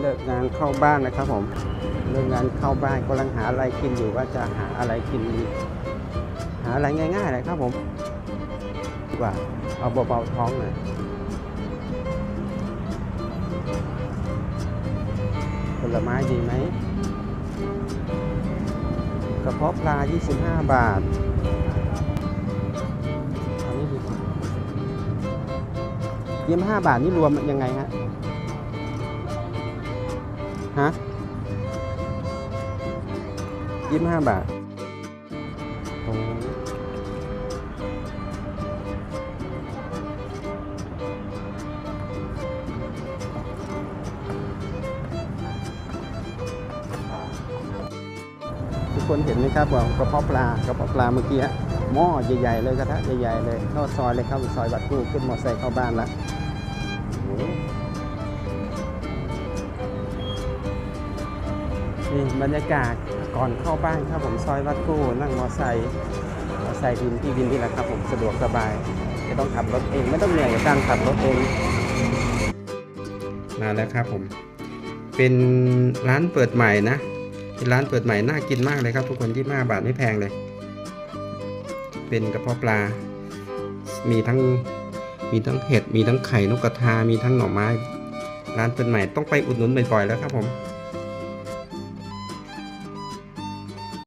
เลิกงานเข้าบ้านนะครับผมเลิกงานเข้าบ้านกำลังหาอะไรกินอยู่ว่าจะหาอะไรกินดีหาอะไรง่ายๆเลยครับผมดีกว่าเอาเบาๆท้องหน่อยผลไม้ดีไหมกระเพาะปลา 25 บาทอันนี้ดีกว่า25 บาทนี่รวมยังไงฮะ ฮะยี่สิบห้าบาทโอ้ทุกคนเห็นไหมครับว่ากระเพาะปลากระเพาะปลาเมื่อกี้หม้อใหญ่ๆเลยกระทะใหญ่ๆเลยเข้าซอยเลยเข้าซอยบัตรกู้ขึ้นมอเตอร์ไซค์เข้าบ้านละ นี่บรรยากาศก่อนเข้าบ้านครับผมซอยวัดกู้นั่งมอไซค์มอไซค์วินพี่วินนี่แหละครับผมสะดวกสบายไม่ต้องขับรถเองไม่ต้องเหนื่อยกับการขับรถเองมาแล้วครับผม เป็นร้านเปิดใหม่นะเป็นร้านเปิดใหม่น่ากินมากเลยครับ ทุกคนที่5บาทไม่แพงเลย เป็นกระเพาะปลา มีทั้งมีทั้งเห็ดมีทั้งไข่นกกระทา มีทั้งหน่อไม้ ร้านเปิดใหม่ต้องไปอุดหนุนบ่อยๆแล้วครับผม